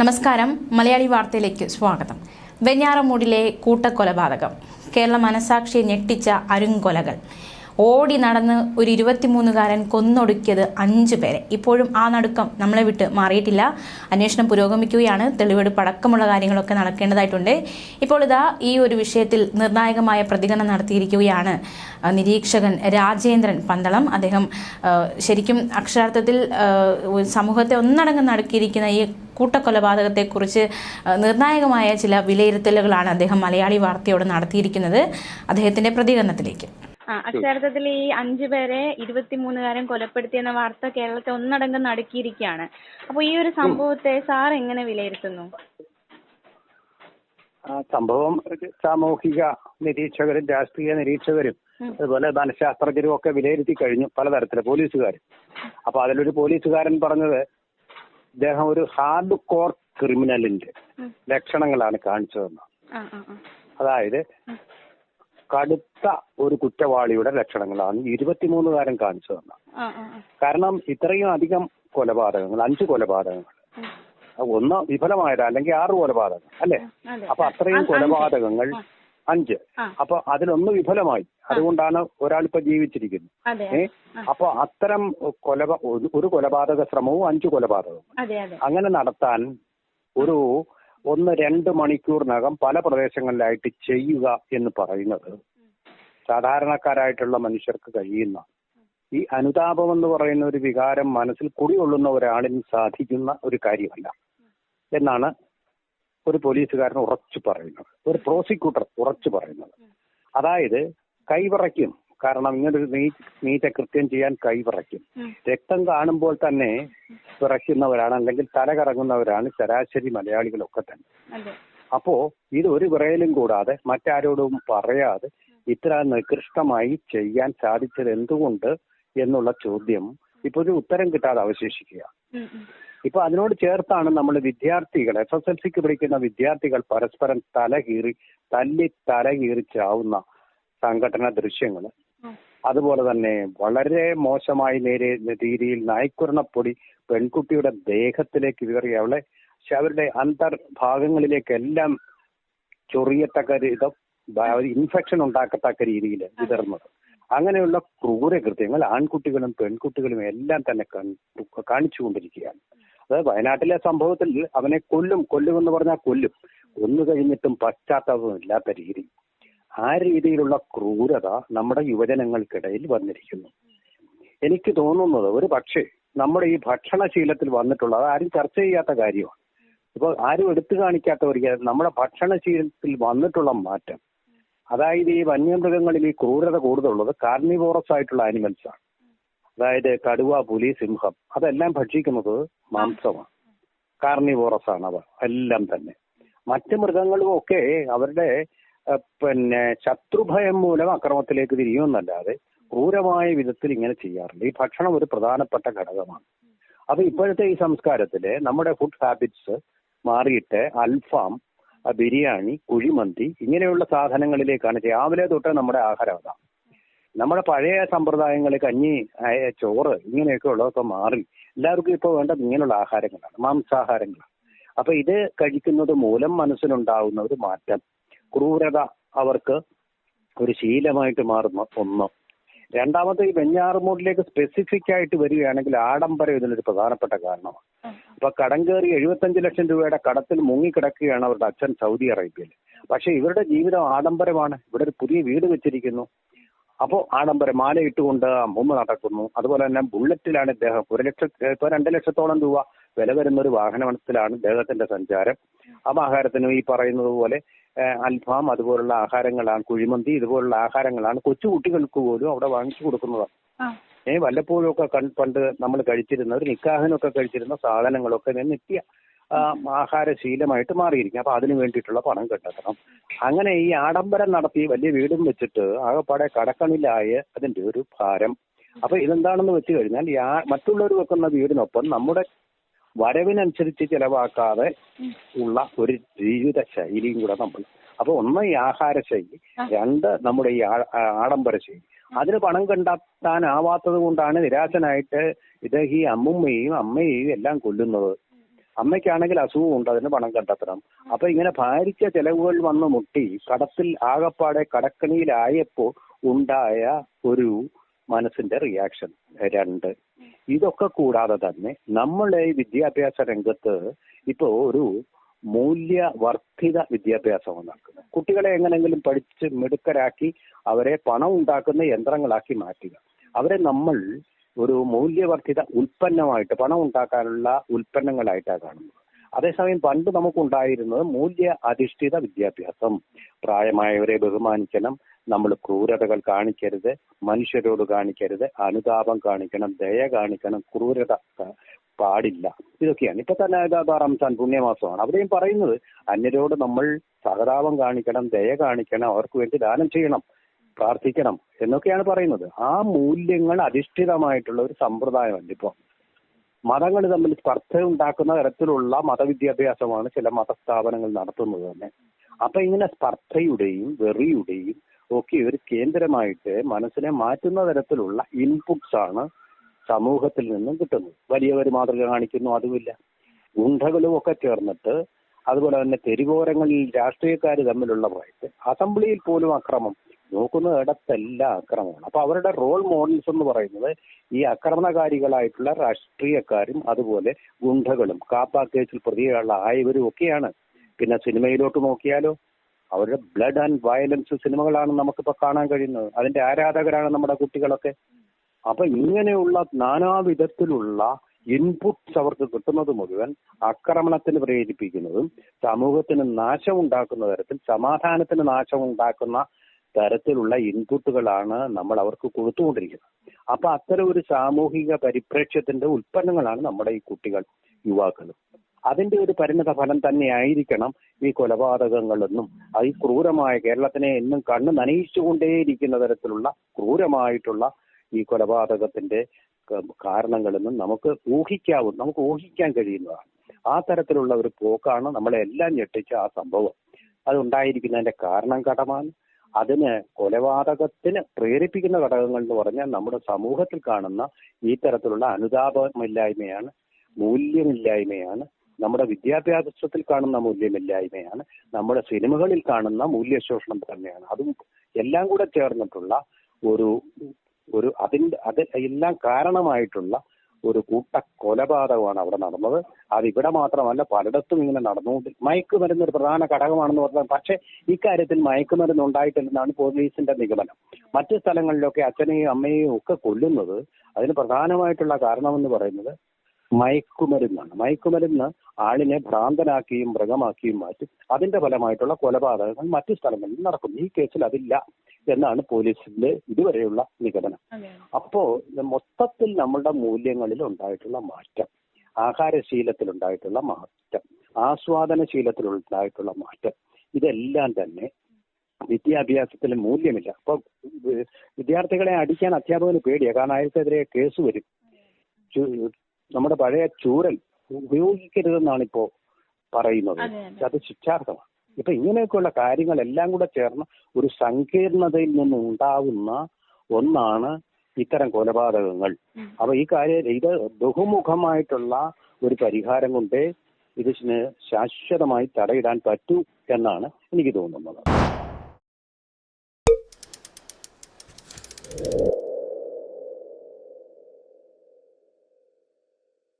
നമസ്കാരം. മലയാളി വാർത്തയിലേക്ക് സ്വാഗതം. വെഞ്ഞാറമൂടിലെ കൂട്ടക്കൊലപാതകം. കേരള മനസാക്ഷിയെ ഞെട്ടിച്ച അരുങ്കൊലകൾ. ഓടി നടന്ന് ഒരു ഇരുപത്തിമൂന്നുകാരൻ കൊന്നൊടുക്കിയത് അഞ്ചു പേരെ. ഇപ്പോഴും ആ നടുക്കം നമ്മളെ വിട്ട് മാറിയിട്ടില്ല. അന്വേഷണം പുരോഗമിക്കുകയാണ്. തെളിവെടുപ്പ് അടക്കമുള്ള കാര്യങ്ങളൊക്കെ നടക്കേണ്ടതായിട്ടുണ്ട്. ഇപ്പോൾ ഇതാ ഈ ഒരു വിഷയത്തിൽ നിർണായകമായ പ്രതികരണം നടത്തിയിരിക്കുകയാണ് നിരീക്ഷകൻ രാജേന്ദ്രൻ പന്തളം. അദ്ദേഹം ശരിക്കും അക്ഷരാർത്ഥത്തിൽ സമൂഹത്തെ ഒന്നടങ്കം നടക്കിയിരിക്കുന്ന ഈ കൂട്ടക്കൊലപാതകത്തെക്കുറിച്ച് നിർണായകമായ ചില വിലയിരുത്തലുകളാണ് അദ്ദേഹം മലയാളി വാർത്തയോട് നടത്തിയിരിക്കുന്നത്. അദ്ദേഹത്തിന്റെ പ്രതികരണത്തിലേക്ക്. അക്ഷരാർത്ഥത്തിൽ ഈ അഞ്ചു പേരെ ഇരുപത്തിമൂന്നുകാരൻ കൊലപ്പെടുത്തിയെന്ന വാർത്ത കേരളത്തെ ഒന്നടങ്കം നടുക്കിയിരിക്കുകയാണ്. അപ്പൊ ഈ ഒരു സംഭവത്തെ സാർ എങ്ങനെ വിലയിരുത്തുന്നു? ആ സംഭവം സാമൂഹിക നിരീക്ഷകരും രാഷ്ട്രീയ നിരീക്ഷകരും അതുപോലെ മനഃശാസ്ത്രജ്ഞരും ഒക്കെ വിലയിരുത്തി കഴിഞ്ഞു പലതരത്തിൽ പോലീസുകാർ അപ്പൊ അതിലൊരു പോലീസുകാരൻ പറഞ്ഞത് ഇദ്ദേഹം ഒരു ഹാർഡ് കോർ ക്രിമിനലിന്റെ. ലക്ഷണങ്ങളാണ് കാണിച്ചതെന്ന്. അതായത് കടുത്ത ഒരു കുറ്റവാളിയുടെ ലക്ഷണങ്ങളാണ് ഇരുപത്തിമൂന്നുകാരൻ കാരം കാണിച്ചു ആ. കാരണം ഇത്രയും അധികം കൊലപാതകങ്ങൾ അഞ്ച് കൊലപാതകങ്ങൾ. ഒന്ന് വിഫലമായത് അല്ലെങ്കിൽ ആറ് കൊലപാതകങ്ങൾ അല്ലേ? അപ്പൊ അത്രയും കൊലപാതകങ്ങൾ അഞ്ച്. അപ്പൊ അതിലൊന്ന് വിഫലമായി. അതുകൊണ്ടാണ് ഒരാൾ ഇപ്പൊ ജീവിച്ചിരിക്കുന്നത് ഏ? അപ്പൊ അത്തരം കൊലപാ ഒരു- കൊലപാതക ശ്രമവും അഞ്ചു കൊലപാതകവും. അങ്ങനെ നടത്താൻ ഒരു ഒന്ന് രണ്ട് മണിക്കൂറിനകം പല പ്രദേശങ്ങളിലായിട്ട് ചെയ്യുക എന്ന് പറയുന്നത് സാധാരണക്കാരായിട്ടുള്ള മനുഷ്യർക്ക് കഴിയുന്ന ഈ അനുതാപം എന്ന് പറയുന്ന ഒരു വികാരം മനസ്സിൽ കുടികൊള്ളുന്ന ഒരാളിന് സാധിക്കുന്ന ഒരു കാര്യമല്ല എന്നാണ് ഒരു പോലീസുകാരൻ ഉറച്ചു പറയുന്നത്. ഒരു പ്രോസിക്യൂട്ടർ ഉറച്ചു പറയുന്നത്. അതായത് കൈവിറയ്ക്കും കാരണം ഇങ്ങനൊരു നീ നീറ്റ കൃത്യം ചെയ്യാൻ കൈ വിറയ്ക്കും രക്തം കാണുമ്പോൾ തന്നെ വിറയ്ക്കുന്നവരാണ് അല്ലെങ്കിൽ തല കറങ്ങുന്നവരാണ് ശരാശരി മലയാളികളൊക്കെ തന്നെ. അപ്പോ ഇത് ഒരു വിറയലും കൂടാതെ മറ്റാരോടും പറയാതെ ഇത്ര നികൃഷ്ടമായി ചെയ്യാൻ സാധിച്ചത് എന്തുകൊണ്ട് എന്നുള്ള ചോദ്യം ഇപ്പൊ ഒരു ഉത്തരം കിട്ടാതെ അവശേഷിക്കുക. ഇപ്പൊ അതിനോട് ചേർത്താണ് നമ്മൾ വിദ്യാർത്ഥികൾ എസ് എസ് എൽ സിക്ക് പഠിക്കുന്ന വിദ്യാർത്ഥികൾ പരസ്പരം തല കീറി തല്ലി തല കീറി ചാവുന്ന സംഘടന ദൃശ്യങ്ങൾ. അതുപോലെ തന്നെ വളരെ മോശമായി നേരെ രീതിയിൽ നായ്ക്കുരണപ്പൊടി പെൺകുട്ടിയുടെ ദേഹത്തിലേക്ക് കയറി അവളെ പക്ഷെ അവരുടെ അന്തർഭാഗങ്ങളിലേക്കെല്ലാം ചൊറിയത്തക്ക രീതം ഇൻഫെക്ഷൻ ഉണ്ടാക്കത്തക്ക രീതിയിൽ വിതർന്നത് അങ്ങനെയുള്ള ക്രൂരകൃത്യങ്ങൾ ആൺകുട്ടികളും പെൺകുട്ടികളും എല്ലാം തന്നെ കണ്ടു- കാണിച്ചുകൊണ്ടിരിക്കുകയാണ്. അതായത് വയനാട്ടിലെ സംഭവത്തിൽ അവനെ കൊല്ലും കൊല്ലുമെന്ന് പറഞ്ഞാൽ കൊല്ലും. കൊന്നു കഴിഞ്ഞിട്ടും പശ്ചാത്താപമില്ലാത്ത രീതി. ആ രീതിയിലുള്ള ക്രൂരത നമ്മുടെ യുവജനങ്ങൾക്കിടയിൽ വന്നിരിക്കുന്നു. എനിക്ക് തോന്നുന്നത് ഒരു പക്ഷേ നമ്മുടെ ഈ ഭക്ഷണശീലത്തിൽ വന്നിട്ടുള്ള അത് ആരും ചർച്ച ചെയ്യാത്ത കാര്യമാണ്. ഇപ്പോൾ ആരും എടുത്തു കാണിക്കാത്ത ഒരു നമ്മുടെ ഭക്ഷണശീലത്തിൽ വന്നിട്ടുള്ള മാറ്റം. അതായത് ഈ വന്യമൃഗങ്ങളിൽ ഈ ക്രൂരത കൂടുതലുള്ളത് കാർണിവോറസ് ആയിട്ടുള്ള ആനിമൽസ് ആണ്. അതായത് കടുവ പുലി സിംഹം അതെല്ലാം ഭക്ഷിക്കുന്നത് മാംസമാണ്. കാർണിവോറസ് ആണ് അവ എല്ലാം തന്നെ. മറ്റ് മൃഗങ്ങളും ഒക്കെ അവരുടെ പിന്നെ ശത്രുഭയം മൂലം അക്രമത്തിലേക്ക് തിരിയുമെന്നല്ലാതെ ക്രൂരമായ വിധത്തിൽ ഇങ്ങനെ ചെയ്യാറില്ല ഈ ഭക്ഷണം ഒരു പ്രധാനപ്പെട്ട ഘടകമാണ്. അപ്പൊ ഇപ്പോഴത്തെ ഈ സംസ്കാരത്തിൽ നമ്മുടെ ഫുഡ് ഹാബിറ്റ്സ് മാറിയിട്ട് അൽഫാം ബിരിയാണി കുഴിമന്തി ഇങ്ങനെയുള്ള സാധനങ്ങളിലേക്കാണ് രാവിലെ തൊട്ട് നമ്മുടെ ആഹാരം അതാണ് നമ്മുടെ പഴയ സമ്പ്രദായങ്ങൾ കഞ്ഞി ചോറ് ഇങ്ങനെയൊക്കെ ഉള്ളതൊക്കെ മാറി എല്ലാവർക്കും ഇപ്പോൾ വേണ്ടത് ഇങ്ങനെയുള്ള ആഹാരങ്ങളാണ്. മാംസാഹാരങ്ങളാണ്. അപ്പൊ ഇത് കഴിക്കുന്നത് മൂലം മനസ്സിലുണ്ടാവുന്ന ഒരു മാറ്റം ക്രൂരത അവർക്ക് ഒരു ശീലമായിട്ട് മാറുന്ന ഒന്ന്. രണ്ടാമത്തെ ഈ വെഞ്ഞാറുമൂടിലേക്ക് സ്പെസിഫിക് ആയിട്ട് വരികയാണെങ്കിൽ ആഡംബരം ഇതിനൊരു പ്രധാനപ്പെട്ട കാരണമാണ്. അപ്പൊ കടം കയറി എഴുപത്തഞ്ച് ലക്ഷം രൂപയുടെ കടത്തിൽ മുങ്ങിക്കിടക്കുകയാണ് അവരുടെ അച്ഛൻ സൗദി അറേബ്യയിൽ. പക്ഷെ ഇവരുടെ ജീവിതം ആഡംബരമാണ്. ഇവിടെ ഒരു പുതിയ വീട് വെച്ചിരിക്കുന്നു. അപ്പോൾ ആഡംബര മാല ഇട്ടുകൊണ്ട് അമ്മൂമ്മ നടക്കുന്നു. അതുപോലെ തന്നെ ബുള്ളറ്റിലാണ് ഇദ്ദേഹം. ഒരു ലക്ഷം ഇപ്പൊ രണ്ട് ലക്ഷത്തോളം രൂപ വില വരുന്ന ഒരു വാഹനത്തിലാണ് ഇദ്ദേഹത്തിന്റെ സഞ്ചാരം. ആ ആഹാരത്തിനും ഈ പറയുന്നത് പോലെ അൽഫാം അതുപോലുള്ള ആഹാരങ്ങളാണ് കുഴിമന്തി ഇതുപോലുള്ള ആഹാരങ്ങളാണ് കൊച്ചു കുട്ടികൾക്ക് പോലും അവിടെ വാങ്ങിച്ചു കൊടുക്കുന്നത്. ഏഹ് വല്ലപ്പോഴും ഒക്കെ പണ്ട് നമ്മൾ കഴിച്ചിരുന്ന ഒരു നിക്കാഹിനൊക്കെ കഴിച്ചിരുന്ന സാധനങ്ങളൊക്കെ ഞാൻ നിത്യ ആഹാരശീലമായിട്ട് മാറിയിരിക്കും. അപ്പൊ അതിന് വേണ്ടിയിട്ടുള്ള പണം കണ്ടെത്തണം. അങ്ങനെ ഈ ആഡംബരം നടത്തി വലിയ വീടും വെച്ചിട്ട് ആകെപ്പാടെ കടക്കണിലായ അതിന്റെ ഒരു ഭാരം. അപ്പൊ ഇതെന്താണെന്ന് വെച്ച് കഴിഞ്ഞാൽ മറ്റുള്ളവർ വെക്കുന്ന വീടിനൊപ്പം നമ്മുടെ വരവിനനുസരിച്ച് ചെലവാക്കാതെ ഉള്ള ഒരു ജീവിത ശൈലിയും കൂടെ നമ്മൾ. അപ്പൊ ഒന്ന് ഈ ആഹാര ശൈലി രണ്ട് നമ്മുടെ ഈ ആഡംബര ശൈലി അതിന് പണം കണ്ടെത്താനാവാത്തത് കൊണ്ടാണ് നിരാശനായിട്ട് ഇത് ഈ അമ്മുമ്മയെയും അമ്മയെയും എല്ലാം കൊല്ലുന്നത്. അമ്മയ്ക്കാണെങ്കിൽ അസുഖം ഉണ്ട് അതിന് പണം കണ്ടെത്തണം. അപ്പൊ ഇങ്ങനെ ഭാരിച്ച ചെലവുകൾ വന്ന് മുട്ടി കടത്തിൽ ആകപ്പാടെ കടക്കണിയിലായപ്പോ ഉണ്ടായ ഒരു മനസ്സിന്റെ റിയാക്ഷൻ രണ്ട്. ഇതൊക്കെ കൂടാതെ തന്നെ നമ്മളെ വിദ്യാഭ്യാസ രംഗത്ത് ഇപ്പോ ഒരു മൂല്യവർദ്ധിത വിദ്യാഭ്യാസമാണ് നടക്കുന്നത് കുട്ടികളെ എങ്ങനെങ്കിലും പഠിച്ച് മിടുക്കരാക്കി അവരെ പണം ഉണ്ടാക്കുന്ന യന്ത്രങ്ങളാക്കി മാറ്റുക. അവരെ നമ്മൾ ഒരു മൂല്യവർദ്ധിത ഉൽപ്പന്നമായിട്ട് പണം ഉണ്ടാക്കാനുള്ള ഉൽപ്പന്നങ്ങളായിട്ടാണ് കാണുന്നത് അതേസമയം പണ്ട് നമുക്കുണ്ടായിരുന്നത് മൂല്യ അധിഷ്ഠിത വിദ്യാഭ്യാസം. പ്രായമായവരെ ബഹുമാനിക്കണം നമ്മൾ ക്രൂരതകൾ കാണിക്കരുത് മനുഷ്യരോട് കാണിക്കരുത് അനുതാപം കാണിക്കണം ദയ കാണിക്കണം ക്രൂരത പാടില്ല. ഇതൊക്കെയാണ്. ഇപ്പൊ തന്നെ റംസാൻ പുണ്യമാസമാണ്. അവിടെയും പറയുന്നത് അന്യരോട് നമ്മൾ സഹതാപം കാണിക്കണം ദയ കാണിക്കണം അവർക്ക് വേണ്ടി ദാനം ചെയ്യണം. പ്രാർത്ഥിക്കണം എന്നൊക്കെയാണ് പറയുന്നത്. ആ മൂല്യങ്ങൾ അധിഷ്ഠിതമായിട്ടുള്ള ഒരു സമ്പ്രദായമല്ല ഇപ്പോ. മതങ്ങൾ തമ്മിൽ സ്പർദ്ധ ഉണ്ടാക്കുന്ന തരത്തിലുള്ള മതവിദ്യാഭ്യാസമാണ് ചില മതസ്ഥാപനങ്ങൾ നടത്തുന്നത് തന്നെ. അപ്പൊ ഇങ്ങനെ സ്പർദ്ധയുടെയും വെറിയുടെയും ഒക്കെ ഒരു കേന്ദ്രമായിട്ട് മനസ്സിനെ മാറ്റുന്ന തരത്തിലുള്ള ഇൻപുട്സ് ആണ് സമൂഹത്തിൽ നിന്നും കിട്ടുന്നത്. വലിയവർ മാതൃക കാണിക്കുന്നു അതുമില്ല. ഗുണ്ടകളും ഒക്കെ ചേർന്നിട്ട് അതുപോലെ തന്നെ തെരുവോരങ്ങളിൽ രാഷ്ട്രീയക്കാർ തമ്മിലുള്ള ഭയത്ത് അസംബ്ലിയിൽ പോലും അക്രമം നോക്കുന്ന ഇടത്തെല്ലാം അക്രമമാണ്. അപ്പൊ അവരുടെ റോൾ മോഡൽസ് എന്ന് പറയുന്നത് ഈ ആക്രമണകാരികളായിട്ടുള്ള രാഷ്ട്രീയക്കാരും അതുപോലെ ഗുണ്ടകളും കാപ്പ കേസിൽ പ്രതികളായവരും ഒക്കെയാണ്. പിന്നെ സിനിമയിലോട്ട് നോക്കിയാലോ അവരുടെ ബ്ലഡ് ആൻഡ് വയലൻസ് സിനിമകളാണ് നമുക്കിപ്പോ കാണാൻ കഴിയുന്നത്. അതിന്റെ ആരാധകരാണ് നമ്മുടെ കുട്ടികളൊക്കെ. അപ്പൊ ഇങ്ങനെയുള്ള നാനാവിധത്തിലുള്ള ഇൻപുട്സ് അവർക്ക് കിട്ടുന്നത് മുഴുവൻ ആക്രമണത്തിന് പ്രേരിപ്പിക്കുന്നതും സമൂഹത്തിന് നാശമുണ്ടാക്കുന്ന തരത്തിൽ സമാധാനത്തിന് നാശമുണ്ടാക്കുന്ന തരത്തിലുള്ള ഇൻപുട്ടുകളാണ് നമ്മൾ അവർക്ക് കൊടുത്തുകൊണ്ടിരിക്കുന്നത്. അപ്പൊ അത്തരം ഒരു സാമൂഹിക പരിപ്രേക്ഷ്യത്തിന്റെ ഉൽപ്പന്നങ്ങളാണ് നമ്മുടെ ഈ കുട്ടികൾ യുവാക്കളും അതിന്റെ ഒരു പരിണത ഫലം തന്നെയായിരിക്കണം ഈ കൊലപാതകങ്ങളെന്നും ഈ ക്രൂരമായ കേരളത്തിനെ എന്നും കണ്ണ് നനയിച്ചുകൊണ്ടേയിരിക്കുന്ന തരത്തിലുള്ള ക്രൂരമായിട്ടുള്ള ഈ കൊലപാതകത്തിന്റെ കാരണങ്ങളെന്നും നമുക്ക് ഊഹിക്കാവും നമുക്ക് ഊഹിക്കാൻ കഴിയുന്നതാണ്. ആ തരത്തിലുള്ള ഒരു പോക്കാണ് നമ്മളെ എല്ലാം ഞെട്ടിച്ച ആ സംഭവം. അത് ഉണ്ടായിരിക്കുന്നതിന്റെ കാരണം കടമാണ് അതിന് കൊലപാതകത്തിന് പ്രേരിപ്പിക്കുന്ന ഘടകങ്ങൾ എന്ന് പറഞ്ഞാൽ നമ്മുടെ സമൂഹത്തിൽ കാണുന്ന ഈ തരത്തിലുള്ള അനുതാപമില്ലായ്മയാണ് മൂല്യമില്ലായ്മയാണ് നമ്മുടെ വിദ്യാഭ്യാസത്തിൽ കാണുന്ന മൂല്യമില്ലായ്മയാണ് നമ്മുടെ സിനിമകളിൽ കാണുന്ന മൂല്യശോഷണം തന്നെയാണ്. അതും എല്ലാം കൂടെ ചേർന്നിട്ടുള്ള ഒരു ഒരു അതിന്റെ അത് എല്ലാം കാരണമായിട്ടുള്ള ഒരു കൂട്ട കൊലപാതകമാണ് അവിടെ നടന്നത്. അത് ഇവിടെ മാത്രമല്ല പലയിടത്തും ഇങ്ങനെ നടന്നുകൊണ്ട് മയക്കുമരുന്ന് ഒരു പ്രധാന ഘടകമാണെന്ന് പറഞ്ഞാൽ പക്ഷേ ഇക്കാര്യത്തിൽ മയക്കുമരുന്ന് ഉണ്ടായിട്ടില്ലെന്നാണ് പോലീസിന്റെ നിഗമനം. മറ്റു സ്ഥലങ്ങളിലൊക്കെ അച്ഛനെയും അമ്മയെയും ഒക്കെ കൊല്ലുന്നത് അതിന് പ്രധാനമായിട്ടുള്ള കാരണമെന്ന് പറയുന്നത് മയക്കുമരുന്നാണ്. മയക്കുമരുന്ന് ആളിനെ ഭ്രാന്തനാക്കിയും മൃഗമാക്കിയും മാറ്റി അതിന്റെ ഫലമായിട്ടുള്ള കൊലപാതകങ്ങൾ മറ്റു സ്ഥലങ്ങളിൽ നടക്കും ഈ കേസിൽ അതില്ല എന്നാണ് പോലീസിന്റെ ഇതുവരെയുള്ള നിഗമനം. അപ്പോ മൊത്തത്തിൽ നമ്മളുടെ മൂല്യങ്ങളിൽ ഉണ്ടായിട്ടുള്ള മാറ്റം ആഹാരശീലത്തിൽ ഉണ്ടായിട്ടുള്ള മാറ്റം ആസ്വാദനശീലത്തിൽ ഉണ്ടായിട്ടുള്ള മാറ്റം ഇതെല്ലാം തന്നെ വിദ്യാഭ്യാസത്തിൽ മൂല്യമില്ല. അപ്പൊ വിദ്യാർത്ഥികളെ അടിക്കാൻ അധ്യാപകന് പേടിയാണ് കാരണം അയാൾക്കെതിരെ കേസ് വരും. നമ്മുടെ പഴയ ചൂരൽ ഉപയോഗിക്കരുതെന്നാണ് ഇപ്പോ പറയുന്നത്. അതെ, ശിക്ഷാർത്ഥമാണ് ഇപ്പൊ ഇങ്ങനെയൊക്കെയുള്ള കാര്യങ്ങളെല്ലാം കൂടെ ചേർന്ന് ഒരു സങ്കീർണതയിൽ നിന്ന് ഉണ്ടാവുന്ന ഒന്നാണ് ഇത്തരം കൊലപാതകങ്ങൾ. അപ്പൊ ഈ കാര്യം ഇത് ബഹുമുഖമായിട്ടുള്ള ഒരു പരിഹാരം കൊണ്ടേ ഇതിന് ശാശ്വതമായി തടയിടാൻ പറ്റൂ എന്നാണ് എനിക്ക് തോന്നുന്നത്.